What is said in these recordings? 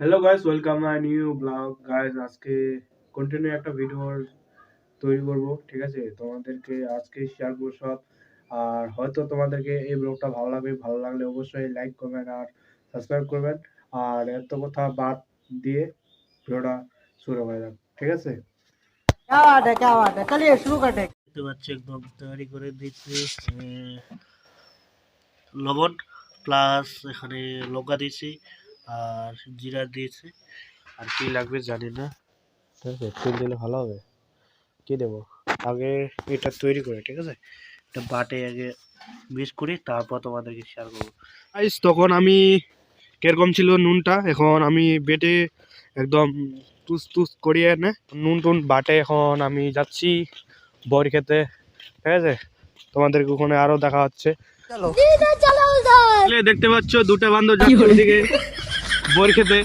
Hello guys welcome my new blog guys আজকে continue একটা video তৈরি করব ঠিক আছে? তোমাদেরকে আজকে শেয়ার করব সব। আর হয়তো তোমাদেরকে এই ব্লগটা ভালো লাগবে ভালো লাগলে অবশ্যই লাইক করবেন আর সাবস্ক্রাইব করবেন। আর এত কথা বাদ দিয়ে ভিডিওটা শুরু করে যাক ঠিক আছে? তৈরি করে দিচ্ছি লবণ প্লাস এখানে লঙ্কা দিয়েছি। আর জিরা দিয়েছি। আর কি লাগবে জানি না। ঠিক আছে তেল দিলে ভালো হবে। কি দেবো? আগে এটা তৈরি করে ঠিক আছে? এটা বাটে আগে মিক্স করি তারপর তোমাদেরকে শেয়ার করব। আইস তখন আমি কীরকম ছিল নুনটা? এখন আমি বেটে একদম তুস তুস করিয়ে এনে নুন টুন বাটে এখন আমি যাচ্ছি বর খেতে। ঠিক আছে? তোমাদেরকে ওখানে আরও দেখা হচ্ছে। দেখতে পাচ্ছ দুটো বান্ধব যাচ্ছে ওদিকে। বর খেতে।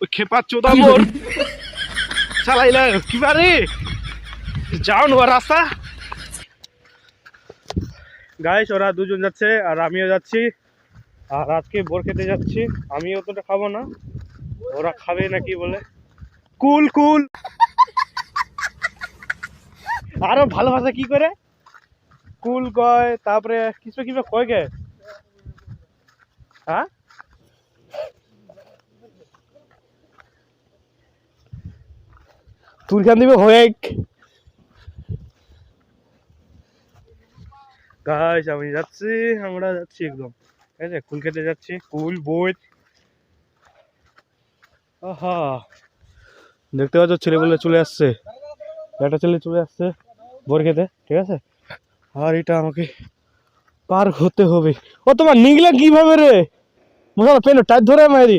ওই খেপা চোদা মোর চালাইলা কি পারে যাও না রাস্তা। গাইস ওরা দুজন যাচ্ছে আর আমিও যাচ্ছি। আর আজকে বোর খেতে যাচ্ছি। আমি অতটা খাব না। ওরা খাবে নাকি বলে? কুল কুল। আরও ভালোবাসা কি করে? কুল কয় তারপরে কিছু কিছু কয় গে? হ্যাঁ? তুরখান দিবে হয়ে গাইস আমি যাচ্ছি, আমরা যাচ্ছি একদম। ঠিক আছে কুল খেতে যাচ্ছি কুল বই। আহা। দেখতে পাচ্ছ, ছেলে বলে চলে আসছে। একটা ছেলে চলে আসছে, বর খেতে, ঠিক আছে? আর এটা আমাকে পার হতে হবে। ও তোমার নিগলা কীভাবে রে? মশালা পেন টাইট ধরে মারি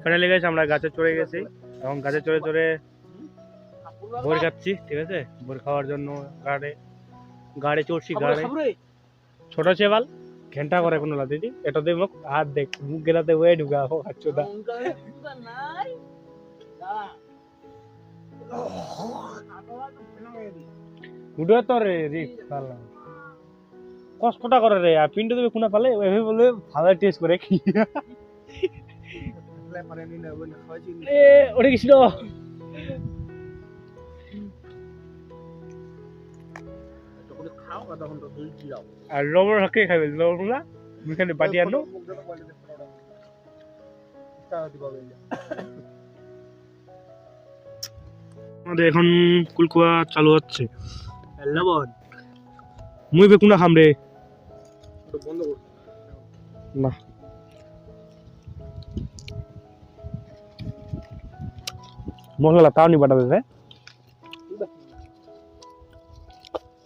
ফাইনালি গেছে আমরা গাছে চড়ে গেছি। এবং গাছে চড়ে চড়ে ভোর খাচ্ছি ঠিক আছে? ভোর খাওয়ার জন্য গাড়ে গাড়ি চড়ছি গাড়ে। ছোট চেবাল ঘেন্টা করে কোনো দিদি এটা দিয়ে মুখ হাত দেখ মুখ গেলাতে ওয়ে ঢুকা হোক আচ্ছা উঠে তো রে রে কষ্টটা করে রে আর পিন্টু দেবে কোনা পালে? ওইভাবে বলবে ভালো টেস্ট করে কি ওরে গেছিল আর লবণ হাকে খাবে লবণ মুখানে বাটি আনো আমাদের এখন কুলকুয়া চালু হচ্ছে লবণ মুই বেকুনা খাম রে না মশলা তাও নি বাটাবে রে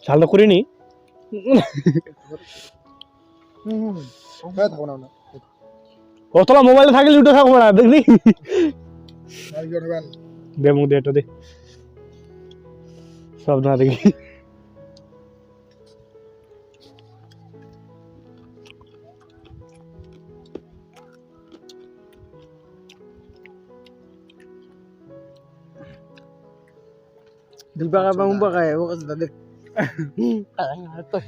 ঝাল তো করিনি। অতলা মোবাইলে থাকলে লুটো থাকব না দেখলি? দে মুখ দে এটা দে। সব না দেখি Di ba ka bang ba kayo? Bukas ba? Kaya nga ito.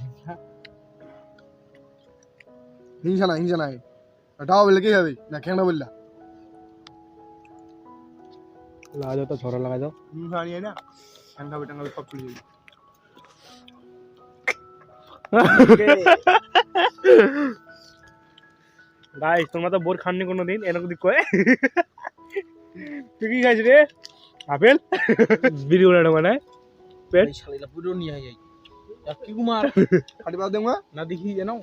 হিংসা নাই হিংসা নাই ওটাও বললে কি হবে না খেয়ে বললা লাগা দাও তো ছড়া লাগা দাও হিংসা নিয়ে না ঠান্ডা বেটাঙ্গা সব খুলে যাবে গাইস তোমরা তো বোর খাননি কোনোদিন এরকম দিক কয়ে তুই কি খাইছ রে আপেল বিড়ি উড়ানো মানে পেট শালিলা পুরো নিয়ে আই কি কুমার কাটি পাত দেবো না দেখি জানো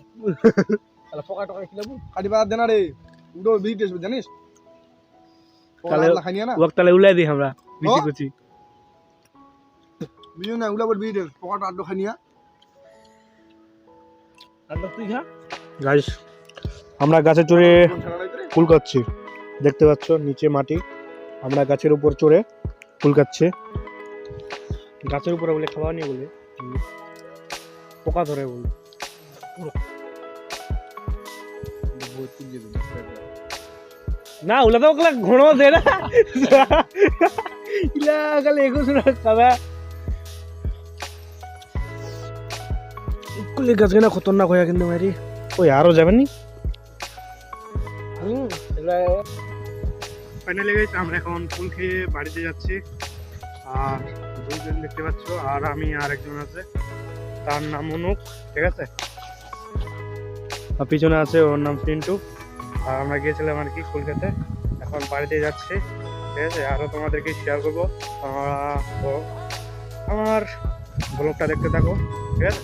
শালা পকা টকা খিলাবো কাটি পাত দেনা রে উডো বিট জানিস তাহলে তাহলে ওকে তাহলে উলাই দিই আমরা বিচি? কুচি বিজু না উলা বল বিজু পকাট আড্ডো খাই নিয়া তুই খা গাইস আমরা গাছে চড়ে কুল কাচ্ছি দেখতে পাচ্ছ নিচে মাটি আমরা গাছের উপর চড়ে ফুল কাচ্ছি গাছের উপরে বলে খাওয়া নিয়ে বলে পোকা ধরে বলে না ওলা তো ওগুলা ঘন দে না। ইলা খাবা কুলি গাছ না খতরনাক হয়ে কিন্তু মারি ওই আরও যাবেন? নি হুম ফাইনালি গাইস আমরা এখন ফুল খেয়ে বাড়িতে যাচ্ছি। আর দুইজন দেখতে পাচ্ছ, আর আমি আর একজন আছে। তার নাম অনুক ঠিক আছে? আর পিছনে আছে ওর নাম পিন্টু আর আমরা গিয়েছিলাম আর কি কলকাতায়। এখন বাড়িতে যাচ্ছি, ঠিক আছে? আরও তোমাদেরকে শেয়ার করব। তোমরা আমার ব্লগটা দেখতে থাকো, ঠিক আছে?